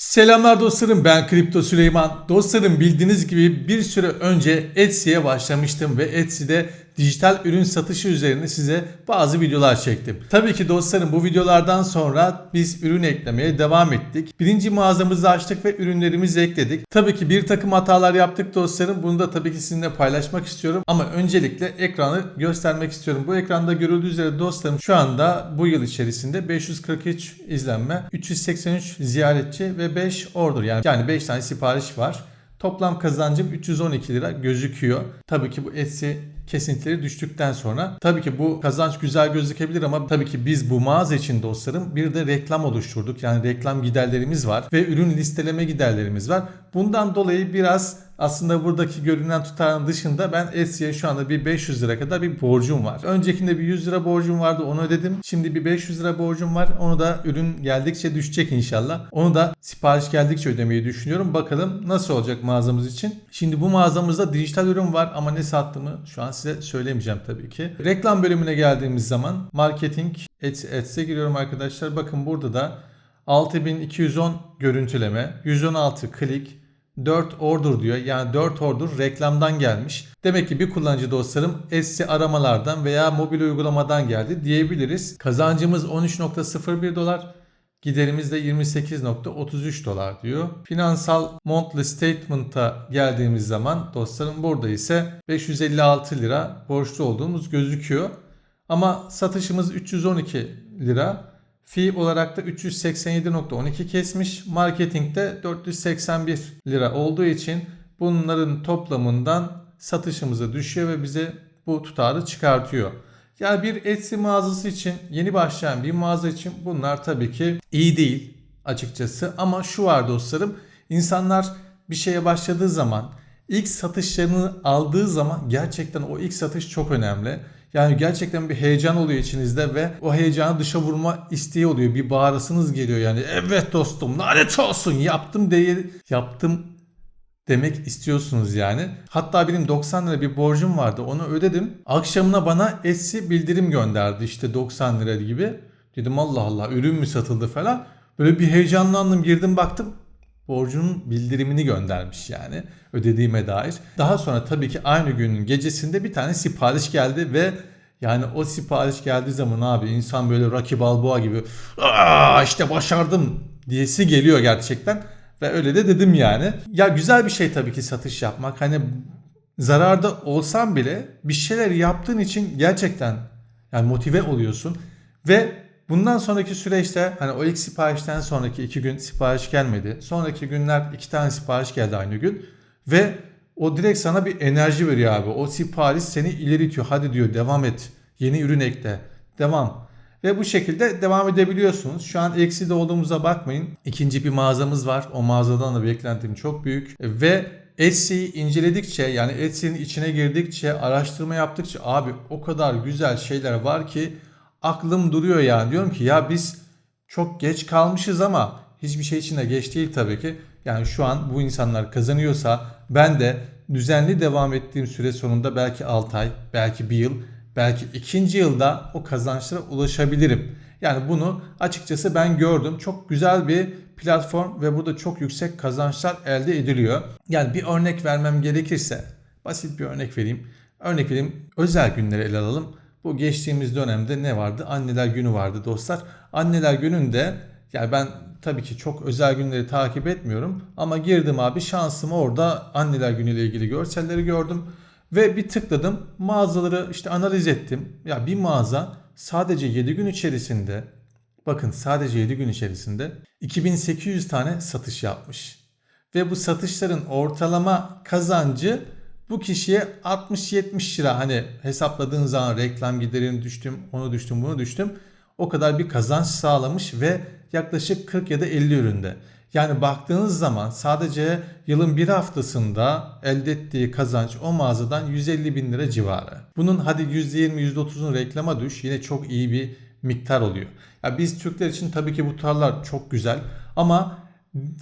Selamlar dostlarım ben Kripto Süleyman. Dostlarım bildiğiniz gibi bir süre önce Etsy'ye başlamıştım ve Etsy'de dijital ürün satışı üzerine size bazı videolar çektim. Tabii ki dostlarım bu videolardan sonra biz ürün eklemeye devam ettik. Birinci mağazamızı açtık ve ürünlerimizi ekledik. Tabii ki bir takım hatalar yaptık dostlarım. Bunu da tabii ki sizinle paylaşmak istiyorum. Ama öncelikle ekranı göstermek istiyorum. Bu ekranda görüldüğü üzere dostlarım şu anda bu yıl içerisinde 543 izlenme, 383 ziyaretçi ve 5 order yani yani 5 tane sipariş var. Toplam kazancım 312 lira gözüküyor. Tabii ki bu Etsy kesintileri düştükten sonra tabii ki bu kazanç güzel gözükebilir ama tabii ki biz bu mağaza için dostlarım bir de reklam oluşturduk. Yani reklam giderlerimiz var ve ürün listeleme giderlerimiz var. Bundan dolayı biraz aslında buradaki görünen tutarın dışında ben Etsy'ye şu anda bir 500 lira kadar bir borcum var. Öncekinde bir 100 lira borcum vardı onu ödedim. Şimdi bir 500 lira borcum var. Onu da ürün geldikçe düşecek inşallah. Onu da sipariş geldikçe ödemeyi düşünüyorum. Bakalım nasıl olacak mağazamız için. Şimdi bu mağazamızda dijital ürün var ama ne sattığımı şu an size söylemeyeceğim tabii ki. Reklam bölümüne geldiğimiz zaman marketing Etsy'e giriyorum arkadaşlar. Bakın burada da 6210 görüntüleme, 116 klik, 4 order diyor. Yani 4 order reklamdan gelmiş. Demek ki bir kullanıcı dostlarım Etsy aramalardan veya mobil uygulamadan geldi diyebiliriz. Kazancımız 13.01 dolar. Giderimiz de 28.33 dolar diyor. Finansal monthly statement'a geldiğimiz zaman dostlarım burada ise 556 lira borçlu olduğumuz gözüküyor. Ama satışımız 312 lira. Fee olarak da 387.12 kesmiş. Marketingde 481 lira olduğu için bunların toplamından satışımıza düşüyor ve bize bu tutarı çıkartıyor. Yani bir Etsy mağazası için yeni başlayan bir mağaza için bunlar tabii ki iyi değil açıkçası. Ama şu var dostlarım insanlar bir şeye başladığı zaman ilk satışlarını aldığı zaman gerçekten o ilk satış çok önemli. Yani gerçekten bir heyecan oluyor içinizde ve o heyecanı dışa vurma isteği oluyor. Bir bağırasınız geliyor yani. Evet dostum lanet olsun yaptım diye yaptım demek istiyorsunuz yani. Hatta benim 90 lira bir borcum vardı onu ödedim. Akşamına bana Etsy bildirim gönderdi işte 90 lira gibi. Dedim Allah Allah ürün mü satıldı falan. Böyle bir heyecanlandım girdim baktım borcunun bildirimini göndermiş yani ödediğime dair. Daha sonra tabii ki aynı günün gecesinde bir tane sipariş geldi ve yani o sipariş geldiği zaman abi insan böyle Rocky Balboa gibi Aa, işte başardım diyesi geliyor gerçekten. Ve öyle de dedim yani. Ya güzel bir şey tabii ki satış yapmak. Hani zararda olsan bile bir şeyler yaptığın için gerçekten yani motive oluyorsun. Ve bundan sonraki süreçte hani o ilk siparişten sonraki iki gün sipariş gelmedi. Sonraki günler iki tane sipariş geldi aynı gün. Ve o direkt sana bir enerji veriyor abi. O sipariş seni ileri itiyor. Hadi diyor devam et. Yeni ürün ekle. Devam. Ve bu şekilde devam edebiliyorsunuz. Şu an ekside olduğumuza bakmayın. İkinci bir mağazamız var. O mağazadan da beklentim çok büyük. Ve Etsy'yi inceledikçe yani Etsy'nin içine girdikçe araştırma yaptıkça abi o kadar güzel şeyler var ki aklım duruyor yani. Diyorum ki ya biz çok geç kalmışız ama hiçbir şey içinde geç değil tabii ki. Yani şu an bu insanlar kazanıyorsa ben de düzenli devam ettiğim süre sonunda belki 6 ay, belki 1 yıl belki ikinci yılda o kazançlara ulaşabilirim. Yani bunu açıkçası ben gördüm. Çok güzel bir platform ve burada çok yüksek kazançlar elde ediliyor. Yani bir örnek vermem gerekirse basit bir örnek vereyim. Örnek vereyim özel günleri ele alalım. Bu geçtiğimiz dönemde ne vardı? Anneler günü vardı dostlar. Anneler gününde yani ben tabii ki çok özel günleri takip etmiyorum ama girdim abi şansımı orada anneler günüyle ilgili görselleri gördüm. Ve bir tıkladım mağazaları işte analiz ettim. Ya bir mağaza sadece 7 gün içerisinde bakın sadece 7 gün içerisinde 2800 tane satış yapmış. Ve bu satışların ortalama kazancı bu kişiye 60-70 lira hani hesapladığın zaman reklam giderini düştüm, onu düştüm, bunu düştüm. O kadar bir kazanç sağlamış ve yaklaşık 40 ya da 50 üründe. Yani baktığınız zaman sadece yılın bir haftasında elde ettiği kazanç o mağazadan 150 bin lira civarı. Bunun hadi %20 %30'un reklama düş yine çok iyi bir miktar oluyor. Ya biz Türkler için tabii ki bu tutarlar çok güzel ama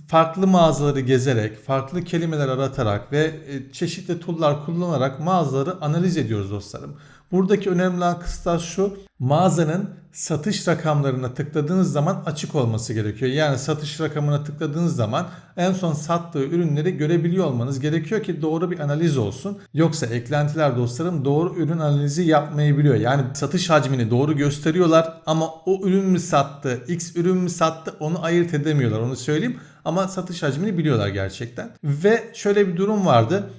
farklı mağazaları gezerek, farklı kelimeler aratarak ve e, çeşitli tool'lar kullanarak mağazaları analiz ediyoruz dostlarım. Buradaki önemli kıstas şu. Mağazanın satış rakamlarına tıkladığınız zaman açık olması gerekiyor. Yani satış rakamına tıkladığınız zaman en son sattığı ürünleri görebiliyor olmanız gerekiyor ki doğru bir analiz olsun. Yoksa eklentiler dostlarım doğru ürün analizi yapmayabiliyor. Yani satış hacmini doğru gösteriyorlar ama o ürün mü sattı, X ürün mü sattı onu ayırt edemiyorlar onu söyleyeyim. Ama satış hacmini biliyorlar gerçekten. Ve şöyle bir durum vardı.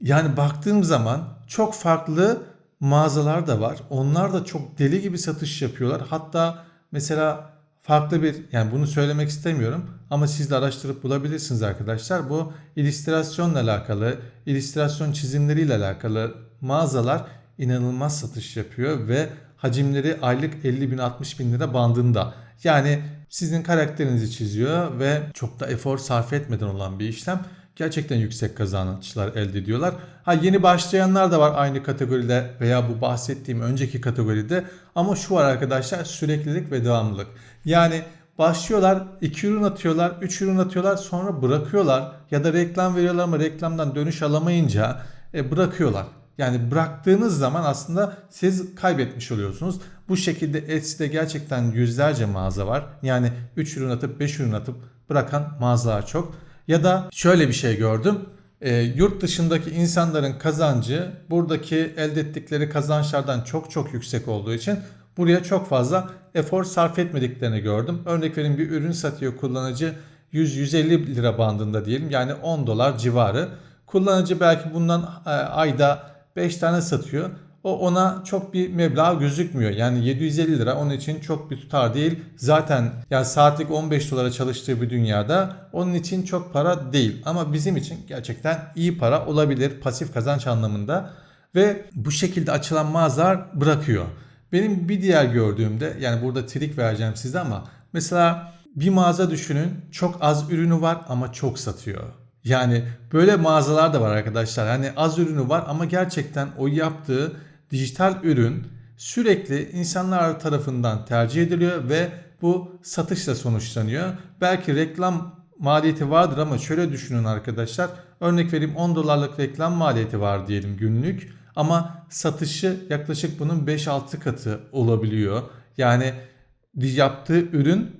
Yani baktığım zaman çok farklı mağazalar da var. Onlar da çok deli gibi satış yapıyorlar. Hatta mesela farklı bir yani bunu söylemek istemiyorum ama siz de araştırıp bulabilirsiniz arkadaşlar. Bu illüstrasyonla alakalı, illüstrasyon çizimleriyle alakalı mağazalar inanılmaz satış yapıyor ve hacimleri aylık 50 bin 60 bin lira bandında. Yani sizin karakterinizi çiziyor ve çok da efor sarf etmeden olan bir işlem gerçekten yüksek kazançlar elde ediyorlar. Ha yeni başlayanlar da var aynı kategoride veya bu bahsettiğim önceki kategoride ama şu var arkadaşlar süreklilik ve devamlılık. Yani başlıyorlar 2 ürün atıyorlar 3 ürün atıyorlar sonra bırakıyorlar ya da reklam veriyorlar ama reklamdan dönüş alamayınca e, bırakıyorlar. Yani bıraktığınız zaman aslında siz kaybetmiş oluyorsunuz. Bu şekilde Etsy'de gerçekten yüzlerce mağaza var. Yani 3 ürün atıp 5 ürün atıp bırakan mağazalar çok. Ya da şöyle bir şey gördüm. E, yurt dışındaki insanların kazancı buradaki elde ettikleri kazançlardan çok çok yüksek olduğu için buraya çok fazla efor sarf etmediklerini gördüm. Örnek vereyim bir ürün satıyor kullanıcı 100-150 lira bandında diyelim yani 10 dolar civarı. Kullanıcı belki bundan e, ayda 5 tane satıyor. O ona çok bir meblağ gözükmüyor. Yani 750 lira onun için çok bir tutar değil. Zaten yani saatlik 15 dolara çalıştığı bir dünyada onun için çok para değil. Ama bizim için gerçekten iyi para olabilir pasif kazanç anlamında. Ve bu şekilde açılan mağazalar bırakıyor. Benim bir diğer gördüğümde yani burada trik vereceğim size ama mesela bir mağaza düşünün çok az ürünü var ama çok satıyor. Yani böyle mağazalar da var arkadaşlar. Hani az ürünü var ama gerçekten o yaptığı dijital ürün sürekli insanlar tarafından tercih ediliyor ve bu satışla sonuçlanıyor. Belki reklam maliyeti vardır ama şöyle düşünün arkadaşlar. Örnek vereyim 10 dolarlık reklam maliyeti var diyelim günlük ama satışı yaklaşık bunun 5-6 katı olabiliyor. Yani yaptığı ürün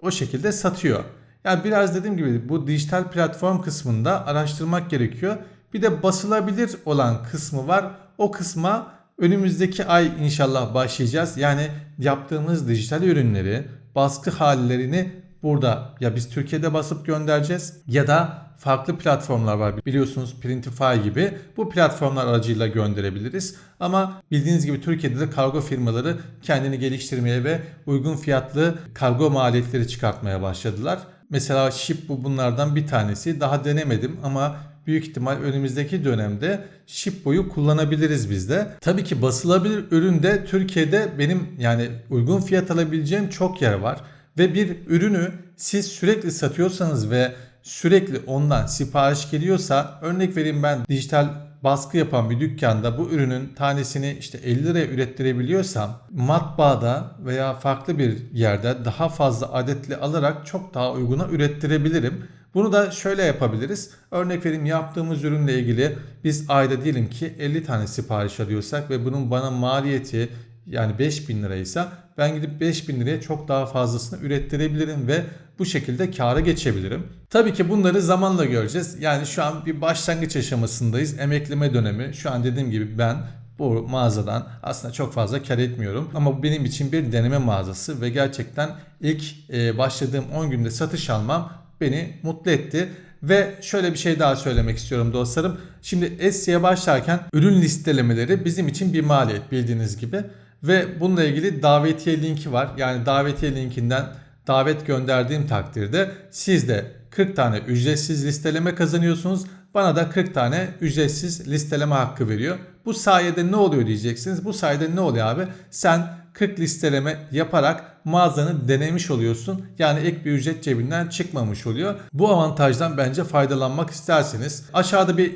o şekilde satıyor. Yani biraz dediğim gibi bu dijital platform kısmında araştırmak gerekiyor. Bir de basılabilir olan kısmı var. O kısma önümüzdeki ay inşallah başlayacağız. Yani yaptığımız dijital ürünleri, baskı hallerini burada ya biz Türkiye'de basıp göndereceğiz ya da farklı platformlar var biliyorsunuz Printify gibi bu platformlar aracıyla gönderebiliriz. Ama bildiğiniz gibi Türkiye'de de kargo firmaları kendini geliştirmeye ve uygun fiyatlı kargo maliyetleri çıkartmaya başladılar. Mesela Shippo bunlardan bir tanesi. Daha denemedim ama büyük ihtimal önümüzdeki dönemde Shippo'yu kullanabiliriz biz de. Tabii ki basılabilir üründe Türkiye'de benim yani uygun fiyat alabileceğim çok yer var. Ve bir ürünü siz sürekli satıyorsanız ve sürekli ondan sipariş geliyorsa örnek vereyim ben dijital baskı yapan bir dükkanda bu ürünün tanesini işte 50 liraya ürettirebiliyorsam matbaada veya farklı bir yerde daha fazla adetli alarak çok daha uyguna ürettirebilirim. Bunu da şöyle yapabiliriz. Örnek vereyim yaptığımız ürünle ilgili biz ayda diyelim ki 50 tane sipariş alıyorsak ve bunun bana maliyeti yani 5000 liraysa ben gidip 5000 liraya çok daha fazlasını ürettirebilirim ve bu şekilde kâra geçebilirim. Tabii ki bunları zamanla göreceğiz. Yani şu an bir başlangıç aşamasındayız. Emekleme dönemi. Şu an dediğim gibi ben bu mağazadan aslında çok fazla kar etmiyorum. Ama bu benim için bir deneme mağazası ve gerçekten ilk e, başladığım 10 günde satış almam beni mutlu etti. Ve şöyle bir şey daha söylemek istiyorum dostlarım. Şimdi Etsy'ye başlarken ürün listelemeleri bizim için bir maliyet bildiğiniz gibi. Ve bununla ilgili davetiye linki var. Yani davetiye linkinden davet gönderdiğim takdirde siz de 40 tane ücretsiz listeleme kazanıyorsunuz. Bana da 40 tane ücretsiz listeleme hakkı veriyor. Bu sayede ne oluyor diyeceksiniz. Bu sayede ne oluyor abi? Sen 40 listeleme yaparak mağazanı denemiş oluyorsun. Yani ek bir ücret cebinden çıkmamış oluyor. Bu avantajdan bence faydalanmak isterseniz aşağıda bir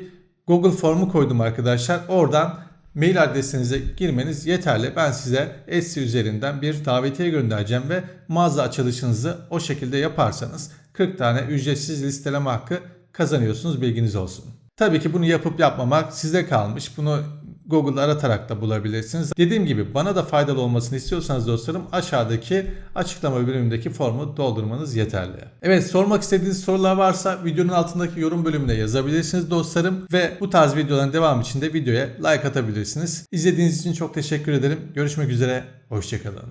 Google formu koydum arkadaşlar. Oradan mail adresinize girmeniz yeterli. Ben size Etsy üzerinden bir davetiye göndereceğim ve mağaza açılışınızı o şekilde yaparsanız 40 tane ücretsiz listeleme hakkı kazanıyorsunuz bilginiz olsun. Tabii ki bunu yapıp yapmamak size kalmış. Bunu Google'da aratarak da bulabilirsiniz. Dediğim gibi bana da faydalı olmasını istiyorsanız dostlarım aşağıdaki açıklama bölümündeki formu doldurmanız yeterli. Evet sormak istediğiniz sorular varsa videonun altındaki yorum bölümüne yazabilirsiniz dostlarım ve bu tarz videoların devamı için de videoya like atabilirsiniz. İzlediğiniz için çok teşekkür ederim. Görüşmek üzere, hoşçakalın.